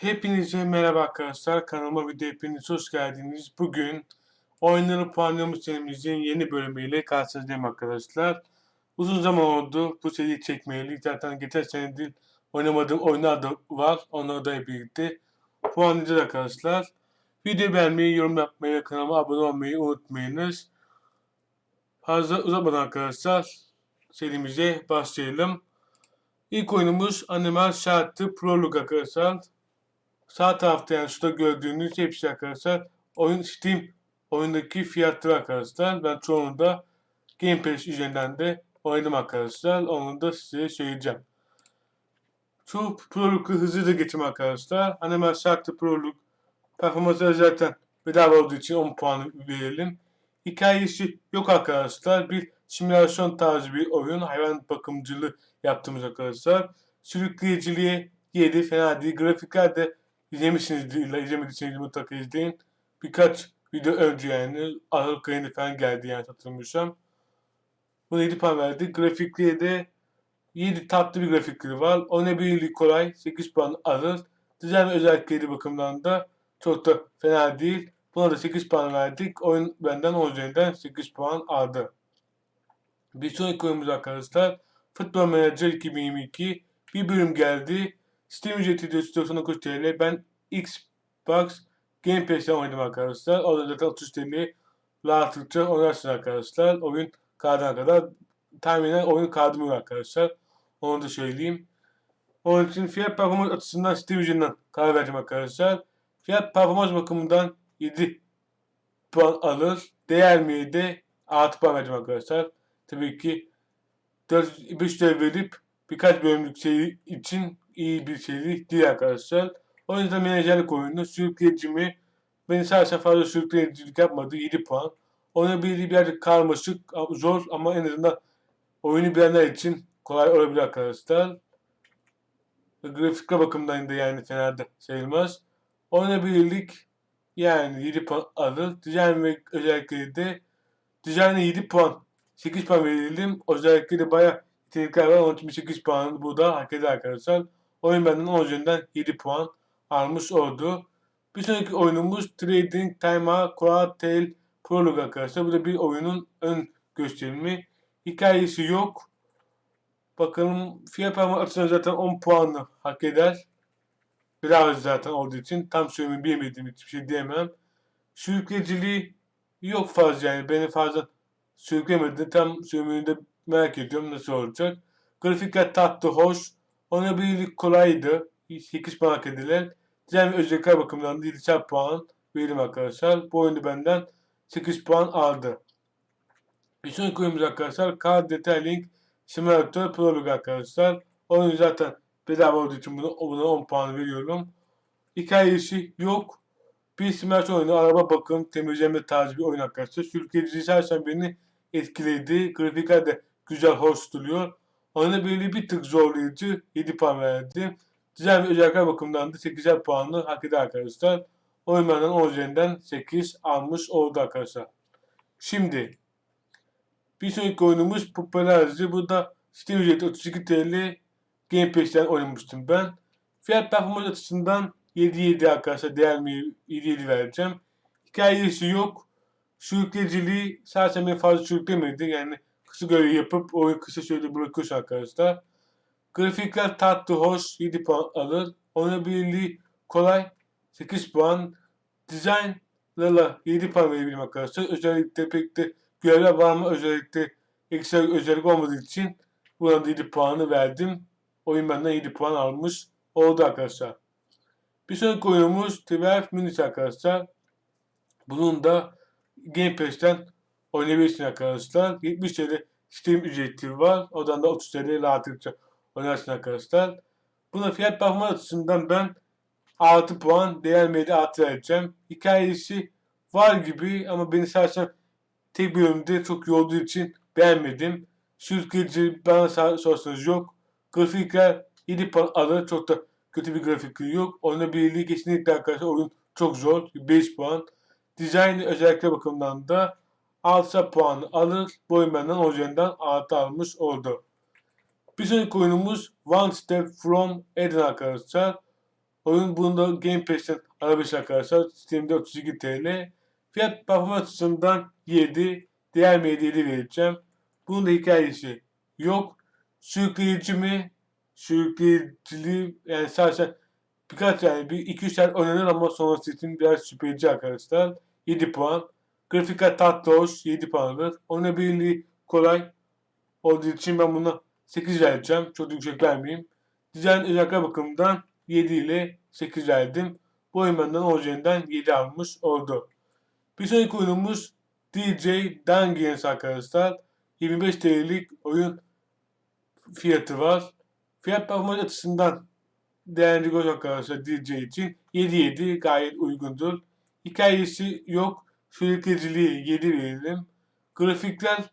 Hepinize merhaba arkadaşlar. Kanalıma video hepiniz hoş geldiniz. Bugün oyunları puanlıyormuş serimizin yeni bölümüyle karşınızdayım arkadaşlar. Uzun zaman oldu bu seriyi çekmeyeli. Zaten geçen senedir oynamadığım oyunlar da var. Onları da birlikte puanlayacağız arkadaşlar. Video beğenmeyi, yorum yapmayı ve kanalıma abone olmayı unutmayınız. Fazla uzatmadan arkadaşlar serimize başlayalım. İlk oyunumuz Animal Shelter Prologue arkadaşlar. Sağ tarafta yani şurada gördüğünüz hepsi arkadaşlar oyun Steam oyundaki fiyatları arkadaşlar. Ben çoğunu Game Pass üzerinden de oynadım arkadaşlar. Onu da size söyleyeceğim. Şu Prologue'u hızlıca geçeyim arkadaşlar. Animal Shelter Prologue performansı zaten bedava olduğu için 10 puan verelim. Hikayesi yok arkadaşlar. Bir simülasyon tarzı bir oyun. Hayvan bakımcılığı yaptığımız arkadaşlar. Sürükleyiciliğe 7 fena değil. Grafikler de izlemişsinizdir. İzlemediyseniz mutlaka izleyin. Birkaç video önce yani Aralık ayında falan geldi yani hatırlamıyorsam. Buna 7 puan verdik. Grafikliğe de 7 tatlı bir grafikleri var. Oynayabilirliği kolay. 8 puan alır. Dizayn özellikleri bakımından da çok da fena değil. Buna da 8 puan verdik. Oyun benden 10 üzerinden 8 puan aldı. Bir sonraki oyunumuz arkadaşlar. Futbol Manager 2022. Bir bölüm geldi. Steam ücreti 499 TL. Ben Xbox Game Pass'ten oynadım arkadaşlar. Orada zaten 30 TL rahatlıkça oynarsınız arkadaşlar. Oyun kağıdına kadar tahminen oyun kağıdı var arkadaşlar. Onu da söyleyeyim. Onun için fiyat performans açısından Steam üzerinden karar verdim arkadaşlar. Fiyat performans bakımından 7 puan alır. Değer mi de 6 puan verdim arkadaşlar. Tabii ki 4 5 lira verip birkaç bölümlük seri için iyi bir seri değil arkadaşlar. O yüzden menajerlik oyunu sürükleyici mi? Beni sadece fazla sürükleyicilik yapmadı 7 puan. Oynayabilirliği birazcık karmaşık, zor ama en azından oyunu bilenler için kolay olabilir arkadaşlar. Grafikler bakımından da yani fena da sayılmaz. Oynayabilirlik yani 7 puan alır. Dizayn ve özellikleri de dizayna 7 puan 8 puan verildim. Özellikle de bayağı yetenekler var. Onun için 8 puan bu da hak eder arkadaşlar. Oyun benden 10 üzerinden 7 puan almış oldu. Bir sonraki oyunumuz Trading Time Coattail Prologue arkadaşlar. Bu da bir oyunun ön gösterimi. Hikayesi yok. Bakalım fiyat performans açısından zaten 10 puanı hak eder. Biraz zaten olduğu için tam söylemeyi bilmediğim hiçbir şey diyemem. Sürükleyiciliği yok fazla yani. Beni fazla sürüklemedi. Tam söylemeyi de merak ediyorum nasıl olacak. Grafikler tatlı, hoş. Oynayabilirlik kolaydı. 8 puan hak edilen. Ve özellikler bakımından da 7 puan verim arkadaşlar. Bu oyunu benden 8 puan aldı. Bir sonraki oyunumuz arkadaşlar Car Detailing Simulator Prologue arkadaşlar. Oyun zaten bedava olduğu için buna, buna 10 puan veriyorum. Hikayesi yok. Bir simülasyon oyunu, araba bakım, temizleme tarzı bir oyun arkadaşlar. Sürükleyici şahsen beni etkiledi. Grafikler de güzel, hoş duruyor. Oynanabilirliği bir tık zorlayıcı. 7 puan verdim. Dizayn ve özellikler bakımından da 8'er puanlı hak eder arkadaşlar. Oyun benden 10 üzerinden 8 almış oldu arkadaşlar. Şimdi bir sonraki oyunumuz Popularize. Bu da Steam ücreti 32 TL. Game Pass'ten oynamıştım ben. Fiyat performans açısından 7-7 arkadaşlar değer mi 7-7 vereceğim. Hikayesi yok. Sürükleyiciliği sadece beni fazla sürüklemedi. Yani görev yapıp oyun kısa sürede bırakıyorsun arkadaşlar. Grafikler tatlı, hoş, 7 puan alır. Oynayabilirliği kolay, 8 puan. Design'larla 7 puan verebilirim arkadaşlar. Özellikle pek de görevler var ama özellikle ekstra özellik olmadığı için buna da 7 puanı verdim. Oyun benden 7 puan almış oldu arkadaşlar. Bir sonraki oyunumuz 12 Minutes arkadaşlar. Bunun da Game Pass'ten oynayabilirsiniz arkadaşlar. 70 TL Steam ücreti var. Oradan da 30 TL rahatlıkça oynarsın arkadaşlar. Buna fiyat performans açısından ben 6 puan değer medya artı vereceğim. Hikayesi var gibi ama beni şahsen tek bölümde çok yorduğu için beğenmedim. Sürükleyici bana sorsanız yok. Grafikler 7 puan alır. Çok da kötü bir grafikliği yok. Oynayabilirliği kesinlikle arkadaşlar oyun çok zor. 5 puan. Dizayn özellikle bakımından da 6 puan alır. Bu oyun benden o üzerinden 6 almış oldu. Bir sonraki oyunumuz One Step From Eden arkadaşlar. Oyun bunda Game Pass'ten alabilirsiniz arkadaşlar. Steam'de 32 TL. Fiyat performans açısından 7. Diğer mi 7 vereceğim. Bunun da hikayesi yok. Sürükleyici mi? Sürükleyiciliği yani sadece birkaç yani bir iki üç saat oynanır ama sonrası için biraz şüpheci arkadaşlar. 7 puan. Grafikler tatlı hoş 7 puandır. Oynanabilirliği kolay olduğu için ben buna 8 vereceğim. Çok yüksek vermeyeyim. Dizayn özellikler bakımından 7 ile 8 verdim. Bu oyun benden orijinalinden 7 almış oldu. Bir sonraki oyunumuz DJ Dungeons arkadaşlar. 25 TL'lik oyun fiyatı var. Fiyat performans açısından değerli göz arkadaşlar DJ için 7-7 gayet uygundur. Hikayesi yok. Sürükleyiciliği 7 verelim. Grafikler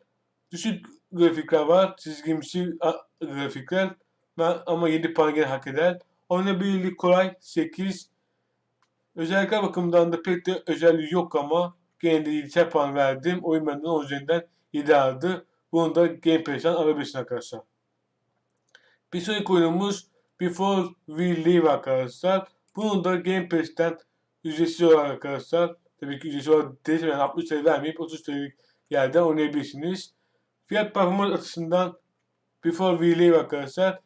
düşük grafikler var. Çizgimsi grafikler. Ama 7 puan gene hak eder. Oynanabilirlik kolay 8. Özellikler bakımından da pek de özelliği yok ama gene de 7 puan verdim. Oyun benden orijinalinden 7 aldı. Bunu da Game Pass'ten alabilirsin arkadaşlar. Bir sonraki oyunumuz Before We Leave arkadaşlar. Bunu da Game Pass'ten ücretsiz olarak arkadaşlar. Tabii ki ücretsiz olarak. Yani 60 TL vermeyip 30 TL'lik yerden oynayabilirsiniz. Fiyat performans açısından Before Leave arkadaşlar.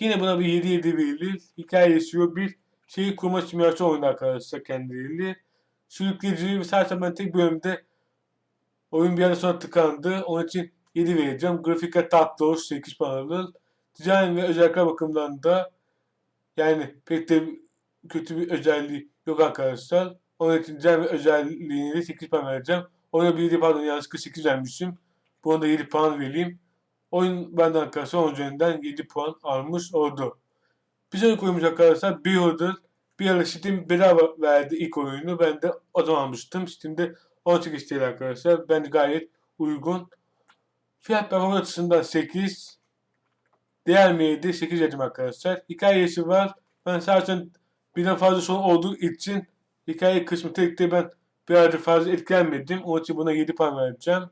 Yine buna bir 7-7 verilir. Hikayesi yok. Bir şeyi kurma simülasyon oyunu arkadaşlar kendileriyle. Sürükleyici ve ben tek bölümde oyun bir yerden sonra tıkandı. Onun için 7 vereceğim. Grafikler tatlı hoş 8 puan. Dizayn ve özellikler bakımından da yani pek de kötü bir özelliği yok arkadaşlar. Dizayn ve özelliğini de 8 puan vereceğim. Ona bir 7 pardon yanlışlıkla 8 vermişim. Buna da 7 puan vereyim. Oyun benden arkadaşlar 10 üzerinden 7 puan almış oldu. Bir sonraki oyunumuz arkadaşlar Beholder. Bir ara Steam bedava verdi ilk oyunu. Ben de o zaman almıştım. Steam'de 18 TL arkadaşlar. Bence gayet uygun. Fiyat performans açısından 8. Diğer mailde 8 dedim arkadaşlar. Hikayesi var. Ben zaten birden fazla son olduğu için hikaye kısmı tek de ben birazcık fazla etkilenmedim. Onun için buna 7 puan vereceğim.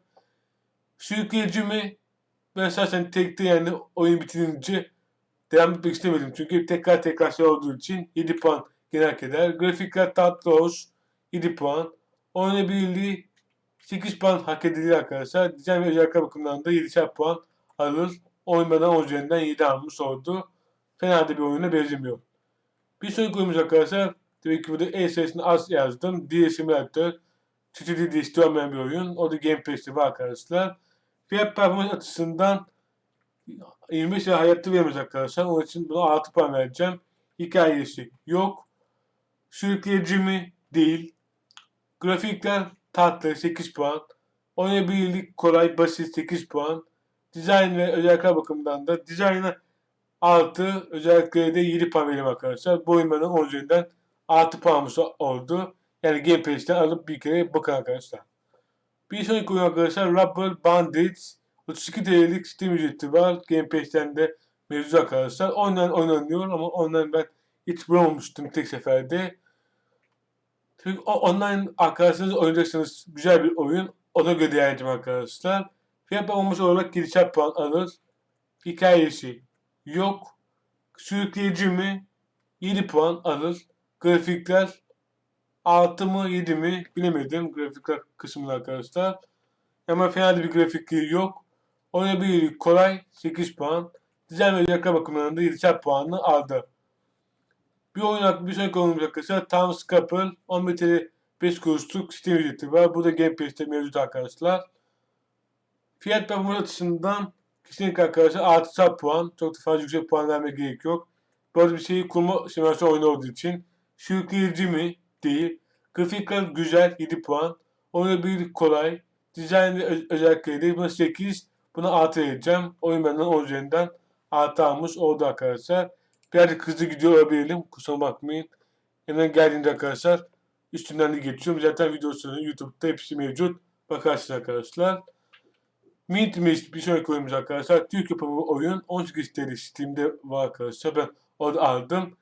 Sürükleyici mi? Ben zaten tekte yani oyun bitirince devam etmek istemedim. Çünkü tekrar tekrar şey olduğu için 7 puan genel eder. Grafikler tatlı hoş 7 puan. Oynanabilirliği 8 puan hak edilir arkadaşlar. Dizayn ve özellikler bakımından da 7'şer puan alır. Oynadan orijinalinden 7 almış oldu. Fena da bir oyuna benzemiyor. Bir sonraki oyunumuz arkadaşlar. Tabii ki burada E sayısını az yazdım. Diye Simulator. Çeşitli de istemeyen bir oyun. O da Game Pass'te var arkadaşlar. Fiyat performans açısından 25 lira hayatta veremez arkadaşlar. Onun için buna 6 puan vereceğim. Hikayesi yok. Sürükleyici mi? Değil. Grafikler tatlı 8 puan. Oynayabilirlik kolay basit 8 puan. Dizayn ve özellikler bakımından da dizayna 6 özellikleri de 7 puan vereyim arkadaşlar. Bu oyun bana 10 üzerinden 6 puanmış oldu. Yani Game Pass'ten alıp bir kere bakın arkadaşlar. Bir sonraki oyun arkadaşlar Rubber Bandits. 32 TL'lik Steam ücreti var. Game Pass'ten de mevzu arkadaşlar. Online oynanıyor ama online ben hiç bulamamıştım tek seferde. Çünkü online arkadaşlarınız oynayacaksanız güzel bir oyun. Ona göre değerlendirme arkadaşlar. Fiyat olmuş olarak girişer puan alır. Hikayesi yok. Sürükleyici mi? 7 puan alır. Grafikler 6 mı 7 mi bilemedim grafikler kısmında arkadaşlar. Ama fena bir grafikliği yok. Oynayabilirlik kolay 8 puan. Dizayn ve özellikler bakımından da 7'şer puanını aldı. Bir oyun hakkında bir sonraki oyunumuz arkadaşlar Tom's Couple 11 TL 5 kuruşluk Steam ücreti var. Bu da Game Pass'te mevcut arkadaşlar. Fiyat performans açısından kesinlikle arkadaşlar artı puan. Çok da fazla yüksek puan vermeye gerek yok. Böyle bir şeyi kurma simülasyon oyunu olduğu için sürükleyici mi? Değil. Grafikler güzel 7 puan. Oynayabilirlik kolay. Dizayn özellikleri buna 8. Buna artı vereceğim. Oyun benden 10 üzerinden artı almış oldu arkadaşlar. Birazcık hızlı gidiyor olabilirim. Kusura bakmayın. Hemen geldiğinde arkadaşlar üstünden de geçiyorum. Zaten videosu YouTube'da hepsi mevcut. Bakarsınız arkadaşlar. Mint Mist bir sonraki oyunumuz arkadaşlar. Türk yapımı oyun 18 TL Steam'de var arkadaşlar. Ben orada aldım.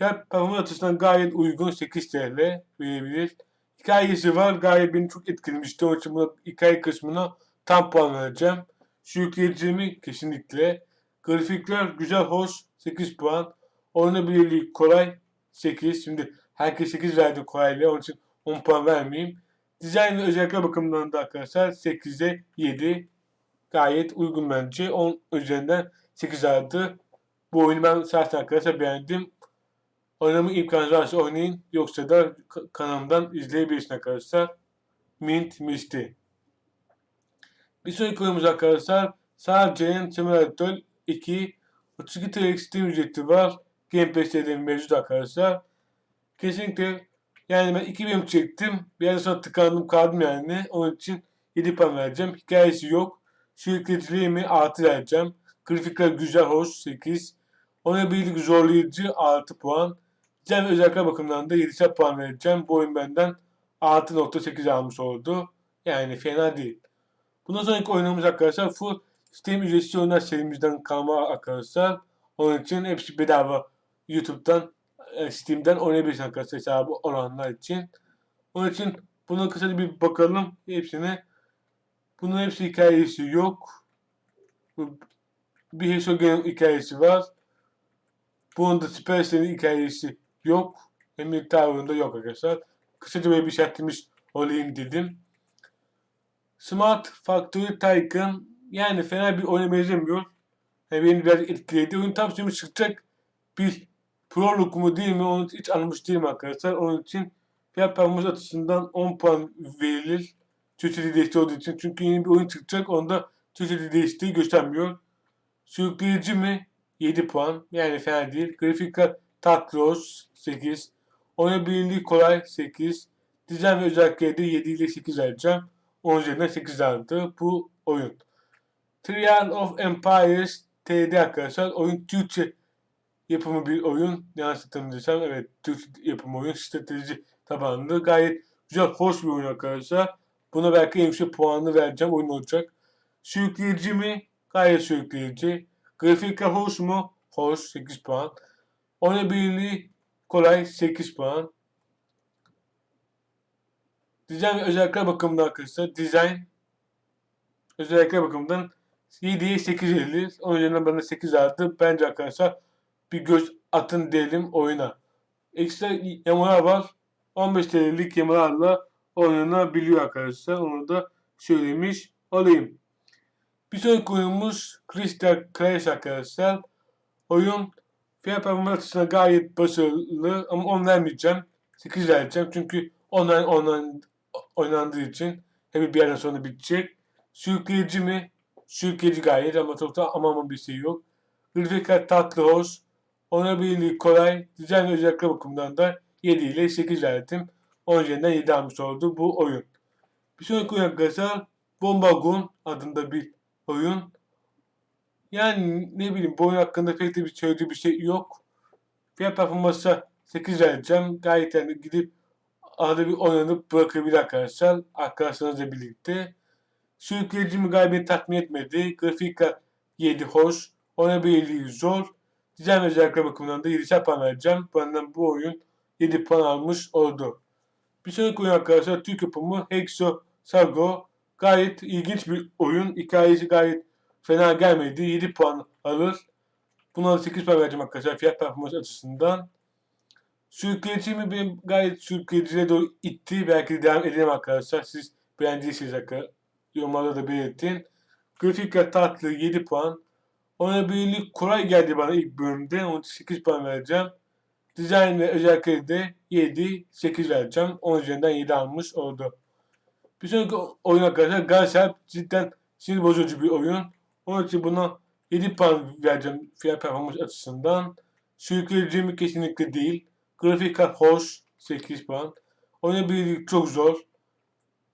Fiyat performans açısından gayet uygun 8 TL verebilir. Hikayesi var. Gayet beni çok etkilemişti. Onun için buna hikaye kısmına tam puan vereceğim. Sürükleyiciliğimi kesinlikle. Grafikler güzel, hoş. 8 puan. Oynanabilirliği kolay. 8. Şimdi herkes 8 verdi kolaylığa. Onun için 10 puan vermeyeyim. Dizayn ve özellikler bakımından da arkadaşlar 8'e 7. Gayet uygun bence. 10 üzerinden 8 aldı. Bu oyunu ben zaten arkadaşlar beğendim. Oynama imkanı varsa oynayın. Yoksa da ka- kanalımdan izleyebilirsiniz arkadaşlar. Mint Misty. Bir sonraki oyunumuz arkadaşlar sadece Simulator 2 32 TL Steam ücreti var. Game Pass'te mevcut arkadaşlar. Kesinlikle yani ben 2 bölüm çektim. Bir yerden sonra tıkandım kaldım yani. Onun için 7 puan vereceğim. Hikayesi yok. Sürükleciliğimi artı vereceğim. Grafikler güzel, hoş 8. Oynayabilirlik zorlayıcı 6 puan. Dizayn ve özellikler bakımından da 7 puan vereceğim. Bu oyun benden 6.8 almış oldu. Yani fena değil. Bundan sonraki oyunumuz arkadaşlar full Steam ücretsiz oyunlar serimizden kalma arkadaşlar. Onun için hepsi bedava YouTube'dan, e, Steam'den oynayabilirsiniz arkadaşlar hesabı olanlar için. Onun için buna kısaca bir bakalım hepsine. Bunun hepsi hikayesi yok. Bir Hesogen hikayesi var. Bunun da Supercell'in hikayesi yok. Emir Tower'ında yok arkadaşlar. Kısaca böyle bir şey olayım dedim. Smart Factory Tycoon yani fena bir oyuna benzemiyor. Yani beni biraz etkiledi. Oyun tam şimdi çıkacak bir prolog mu değil mi onu hiç anlamış değilim arkadaşlar. Onun için performans açısından 10 puan verilir. Türkçe desteği olduğu için. Çünkü yeni bir oyun çıkacak. Onda Türkçe desteği göstermiyor. Sürükleyici mi? 7 puan. Yani fena değil. Grafikler tatlı hoş, 8. Oynayabilirliği kolay 8. Dizayn ve özellikleri de 7 ile 8 vereceğim. 10 üzerinden 8 aldı bu oyun. Trial of Empires TD arkadaşlar. Oyun Türkçe yapımı bir oyun. Yanlış hatırlamıyorsam evet Türkçe yapımı oyun. Strateji tabanlı. Gayet güzel, hoş bir oyun arkadaşlar. Buna belki en yüksek puanını vereceğim. Oyun olacak. Sürükleyici mi? Gayet sürükleyici. Grafikler hoş mu? Hoş. 8 puan. Oynayabilirliği kolay. 8 puan. Dizayn ve özellikler bakımından arkadaşlar. Dizayn özellikler bakımından 7'ye 8 verilir. Onun üzerinden bana 8 aldı. Bence arkadaşlar bir göz atın diyelim oyuna. Ekstra yamalar var. 15 TL'lik yamalarla oynanabiliyor arkadaşlar. Onu da söylemiş olayım. Bir sonraki oyunumuz Crystal Clash arkadaşlar. Oyun fiyat performans açısından gayet başarılı ama 10 vermeyeceğim. 8 vereceğim çünkü online online oynandığı için hep bir yerden sonra bitecek. Sürükleyici mi? Sürükleyici gayet ama çok da ama ama bir şey yok. Grafikler tatlı hoş. Oynayabilirliği kolay. Dizayn ve özellikler bakımından da 7 ile 8 verdim. 10 üzerinden 7 almış oldu bu oyun. Bir sonraki oyun arkadaşlar Bomba Gun adında bir oyun. Yani ne bileyim bu oyun hakkında pek de bir söylediği bir şey yok. Fiyat performansı 8 vereceğim. Gayet yani gidip arada bir oynanıp bırakabilir arkadaşlar. Arkadaşlarınızla birlikte. Sürükleyici mi galiba tatmin etmedi. Grafikler 7 hoş. Oynayabilirliği zor. Dizayn ve özellikler bakımından da 7 puan vereceğim. Benden bu oyun 7 puan almış oldu. Bir sonraki oyun arkadaşlar Türk yapımı Hexo Sago. Gayet ilginç bir oyun. Hikayesi gayet fena gelmedi. 7 puan alır. Buna da 8 puan vereceğim arkadaşlar fiyat performans açısından. Sürükleyici mi benim gayet sürükleyiciye doğru itti. Belki de devam edelim arkadaşlar. Siz beğendiyseniz arkadaşlar. Yorumlarda da belirtin. Grafikler tatlı 7 puan. Oynayabilirlik kolay geldi bana ilk bölümde. İçin 8 puan vereceğim. Dizayn ve özellikleri de 7, 8 vereceğim. 10 üzerinden 7 almış oldu. Bir sonraki oyun arkadaşlar Galatasaray cidden sinir bozucu bir oyun. Onun için buna 7 puan vereceğim fiyat performans açısından. Sürükleyici kesinlikle değil. Grafikler hoş 8 puan. Oynayabilirlik çok zor.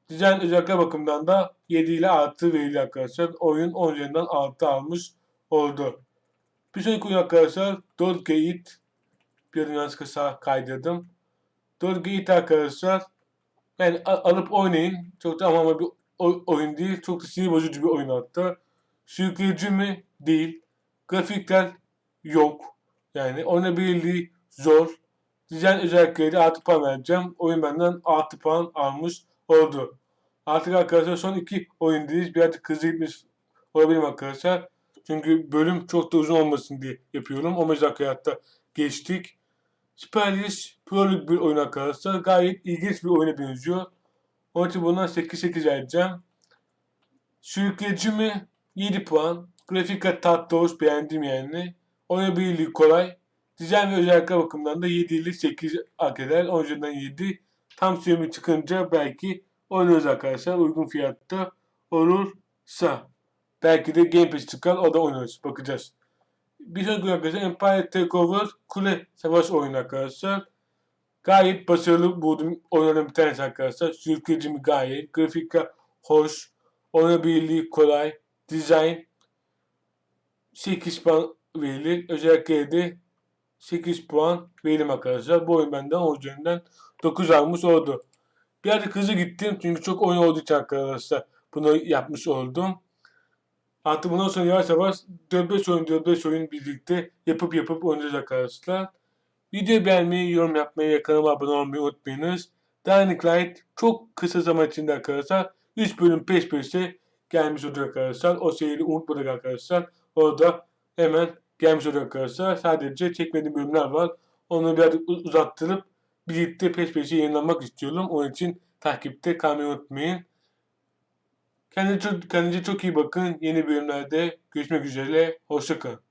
Dizayn özellikler bakımından da 7 ile artı verili arkadaşlar. Oyun 10 üzerinden artı almış oldu. Bir sonraki oyun arkadaşlar Dot Gate. Bir yanlış kısa kaydırdım. Dot Gate arkadaşlar yani alıp oynayın. Çok da ama bir oy- oyun değil. Çok da sinir bozucu bir oyun hatta. Sürükleyici mi? Değil. Grafikler yok. Yani oynayabilirliği zor. Dizayn özellikleri 6 puan vereceğim. Oyun benden 6 puan almış oldu. Artık arkadaşlar son iki oyundayız. Birazcık hızlı gitmiş olabilirim arkadaşlar. Çünkü bölüm çok da uzun olmasın diye yapıyorum. 15 dakika hatta geçtik. Spellish Pro'luk bir oyun arkadaşlar. Gayet ilginç bir oyuna benziyor. Onun için bundan 8-8 vereceğim. Sürükleyici mi? 7 puan. Grafika tatlı hoş beğendim yani. Oynayabilirliği kolay. Dizayn ve özellikler bakımından da 7 ile 8 hak eder. Onun yüzden 7. Tam sürümü çıkınca belki oynarız arkadaşlar. Uygun fiyatta olursa. Belki de Game Pass çıkar o da oynarız. Bakacağız. Bir sonraki arkadaşlar Empire Takeover Kule Savaş oyunu arkadaşlar. Gayet başarılı buldum oynanan bir tanesi arkadaşlar. Sürükleyici mi gayet. Grafika hoş. Oynayabilirliği kolay. Dizayn 8 puan verilir. Özellikle de 8 puan veririm arkadaşlar. Bu oyun benden orijinalinden 9 almış oldu. Birazcık hızlı gittim çünkü çok oyun olduğu için arkadaşlar bunu yapmış oldum. Artık bundan sonra yavaş yavaş 4-5 oyun 4-5 oyun birlikte yapıp yapıp oynayacağız arkadaşlar. Videoyu beğenmeyi, yorum yapmayı ve kanalıma abone olmayı unutmayınız. Dying Light çok kısa zaman içinde arkadaşlar 3 bölüm peş peşe gelmiş olacak arkadaşlar. O seriyi unutmadık arkadaşlar. Orada hemen gelmiş olacak arkadaşlar. Sadece çekmediğim bölümler var. Onu birazcık u- uzattırıp birlikte peş peşe yayınlamak istiyorum. Onun için takipte kalmayı unutmayın. Kendinize çok, kendinize çok iyi bakın. Yeni bölümlerde görüşmek üzere. Hoşçakalın.